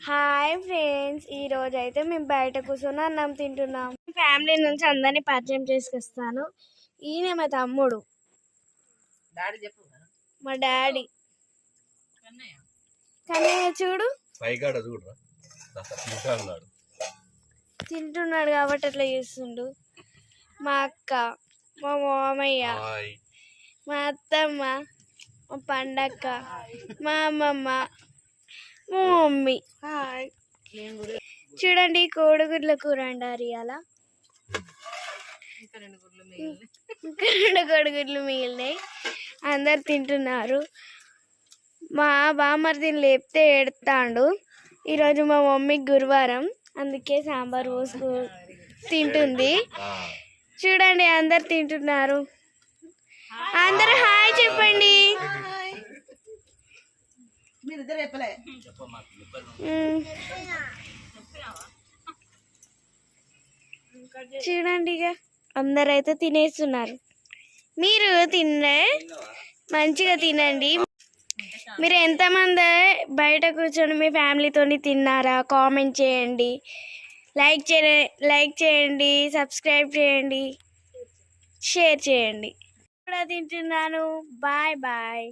Hi friends ఈ రోజు అయితే మేము బయట కూర్చొని అన్నం తింటున్నాం. ఫ్యామిలీ నుంచి అందరినీ పరిచయం చేసుకొస్తాను. ఈయన మా తమ్ముడు. డాడీ చెప్పు. మా డాడీ. కన్నయ్య? కానీ చూడు. తింటున్నాడు కాబట్టి అట్లా చేస్తుండు. మా అక్క మా మామయ్య హాయ్. మా అత్తమ్మ మా పండక్క మా అమ్మమ్మ మమ్మీ. చూడండి కోడిగుడ్ల కూర అండారు ఇవాళ రెండు కోడిగుడ్లు మిగిలినాయి. అందరు తింటున్నారు. మా బామర్దిని లేపితే ఏడుతాడు. ఈరోజు మా మమ్మీకి గురువారం అందుకే సాంబార్ పోసుకు తింటుంది. చూడండి అందరు తింటున్నారు. అందరు మీరు ఇద్దరు చెప్పలే చూడండి ఇక. అందరైతే అయితే తినేస్తున్నారు. మీరు తినే మంచిగా తినండి. మీరు ఎంతమంది బయట కూర్చొని మీ ఫ్యామిలీతో తిన్నారా? కామెంట్ చేయండి. లైక్ చే లైక్ చేయండి సబ్స్క్రైబ్ చేయండి షేర్ చేయండి. కూడా తింటున్నాను. Bye bye.